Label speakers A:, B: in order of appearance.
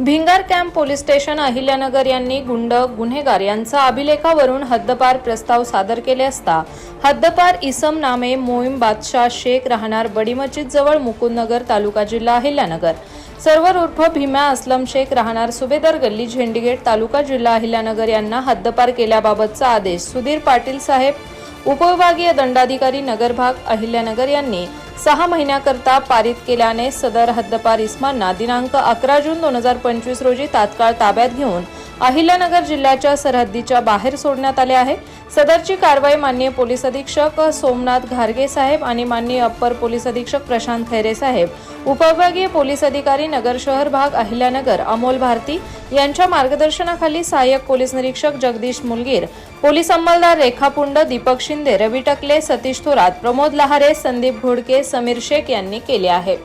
A: Bhingar camp police station Ahilyanagar यांनी गुंड गुन्हेगार यांचा अभिलेखावरून हद्दपार प्रस्ताव सादर केले असता हद्दपार इसम नामे मोईम बादशाह शेख राहणार बडी मस्जिद जवळ मुकुंदनगर तालुका जिल्हा अहिल्यानगर. सर्वर उर्फ भीमा असलम शेख राहणार सुभेदार गल्ली झेंडीगेट तालुका जिल्हा अहिल्यानगर यांना हद्दपार केल्याबाबतचा आदेश सुधीर पाटील साहेब उपविभागीय दंडाधिकारी नगरभाग अहिल्यानगर यांनी सहा महिन्याकरता पारित केल्याने सदर हद्दपार इस्मांना दिनांक अकरा जून दोन हजार पंचवीस रोजी तात्काळ ताब्यात घेऊन अहिल्यानगर जिल्ह्याच्या सरहद्दीच्या बाहेर सोडण्यात आले आहे. सदरची कारवाई माननीय पोलीस अधीक्षक सोमनाथ घारगे साहेब आणि माननीय अप्पर पोलीस अधीक्षक प्रशांत खैरे साहेब उपविभागीय पोलीस अधिकारी नगर शहर भाग अहिल्यानगर अमोल भारती यांच्या मार्गदर्शनाखाली सहाय्यक पोलीस निरीक्षक जगदीश मुलगीर पोलीस अंमलदार रेखा पुंड दीपक शिंदे रवी टकले सतीश थोरात प्रमोद लहारे संदीप घोडके समीर शेख यांनी केले आहे.